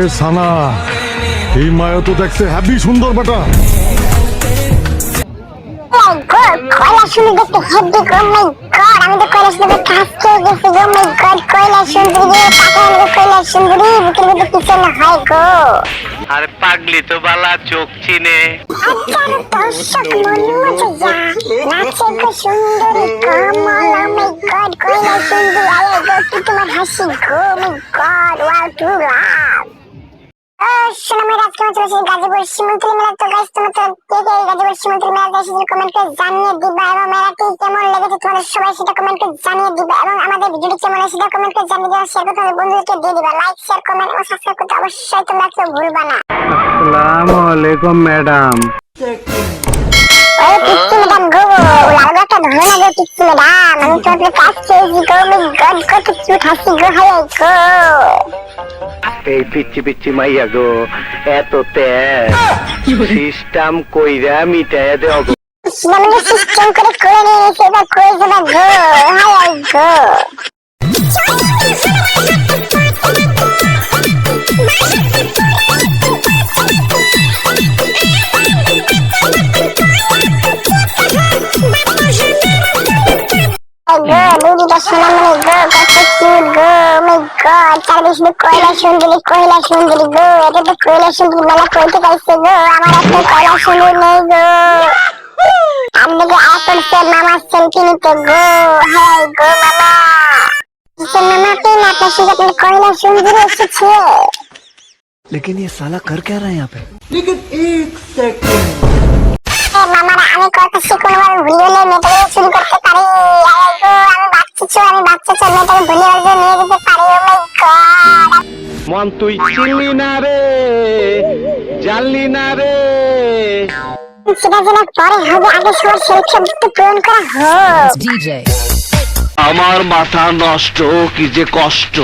আরে সানা এই মায়া তো দেখতে হ্যাপি সুন্দর বেটা। আর পাগলি তো বালা চোখ চিনে। আচ্ছা তোমার হাসি গো my god wow to love সোনামের আজকে আমার চলছে গাজীপুর সীমন্ত্রী মেলা তো গাইস তোমার তো কে কে গাজীপুর সীমন্ত্রী মেলা এসেছিল কমেন্ট জানিয়ে দিবা এবং মেলাটি কেমন লেগেছে তোমাদের সবাই সেটা কমেন্ট জানিয়ে দিবা এবং আমাদের ভিডিওটি কেমন হয়েছে সেটা কমেন্ট জানিয়ে দেওয়া শেয়ার করতে বন্ধুদেরকে দিয়ে দিবা। লাইক শেয়ার কমেন্ট এবং সাবস্ক্রাইব করতে অবশ্যই তোমরা কেউ ভুলবা না। আসসালামু আলাইকুম ম্যাডাম। ওই পিচ্ছি ম্যাডাম গো লাল একটা ধরে না গো পিচ্ছি ম্যাডাম। আমি তোমাদের কাজ চেয়েছি গো আমি গড কত কিউট হাসি গো হাই গো। এই পিচ্ছি পিচ্ছি মাইয়া গো, এত তেজ। সিস্টেম কইরা মিটাইয়া দেও গো। সিস্টেম করে করে নিয়ে এবার কই যাবা গো গো গো। গড চারদিকে শুধু কয়লা সুন্দরী কয়লা সুন্দরী গো এটা তো কয়লা সুন্দরী মেলা কইতে পাইছে গো আমার একটা কয়লা সুন্দরী নেই গো আপনাকে আইফোন সে মামা সেলফি নিতে গো হাই গো মামা কিসের মামা পেন আপনার সঙ্গে আপনার কয়লা সুন্দরী এসেছে लेकिन ये साला कर क्या रहा है यहाँ पे এ মামারা আমি কথা শিখুন আমার ভুলে হলে মেয়েটাকে শুরু মন তুই চিনলি না রে জানলি না রে। সেটা যেন পরে হবে আগে সবার সেলফি তো পূরণ করা হোক। আমার মাথা নষ্ট কি যে কষ্ট।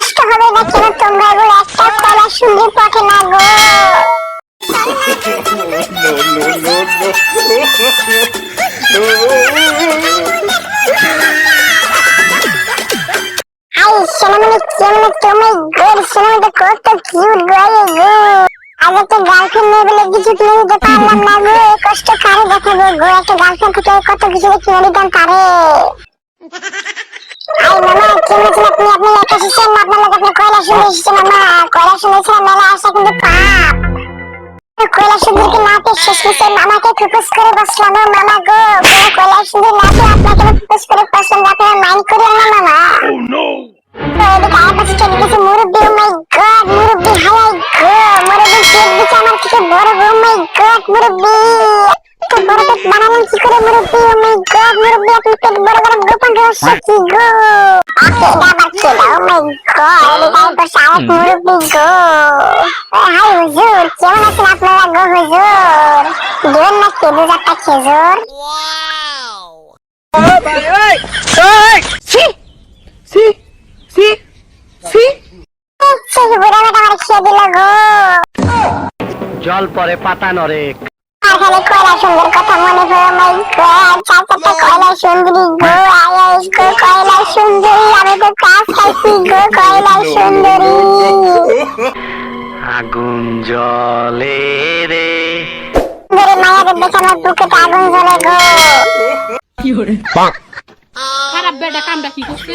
কষ্ট হবে না কেন তোমরা গো একটা কলা সুন্দর পথে না গো। সোনামণি কেমন গো। না গো, এই কষ্ট কয়লা শুনে মামা? কয়লা শুনে মেলা আসা কিন্তু পাপ। কয়লা সুন্দরকে না করে বসলাম ও মামা গো। কয়লা সুন্দর না আপনাকে প্রপোজ করে বসলাম, আপনারা মাইন্ড করিও না মামা। তো চলে গেছে মুরব্বি ও মাই গড মুরব্বি হাই গো মুরব্বি কেক দিচ্ছে আমার থেকে বড়? গো মাই গড মুরব্বি এত বড় পেট বানালেন কি করে মুরব্বি? ও মাই গড মুরব্বি আপনি পেট বড় বড় গোপন রহস্য কি গো? ওকে এটা আবার কে দাও ও মাই গড এটা বসে আরেক মুরব্বি গো। হাই হুজুর কেমন আছেন আপনারা গো হুজুর? দেবেন না কেদু যাত্রা খেজুর। সেই বুড়া মেয়েটা আমার খেয়ে দিল গো। জল পরে পাতা নরে কয়লা সুন্দর কথা মনে পড়ে মাই গড চার চারটা কয়লা সুন্দরী গো আয়াস গো কয়লা সুন্দরী আমি তো কাজ খাইছি গো কয়লা সুন্দরী আগুন জলে রে। সুন্দরী মায়াদের দেখে আমার বুকে আগুন জ্বলে গো। Fiore. খারাপ বেটা কামটা কি করছে?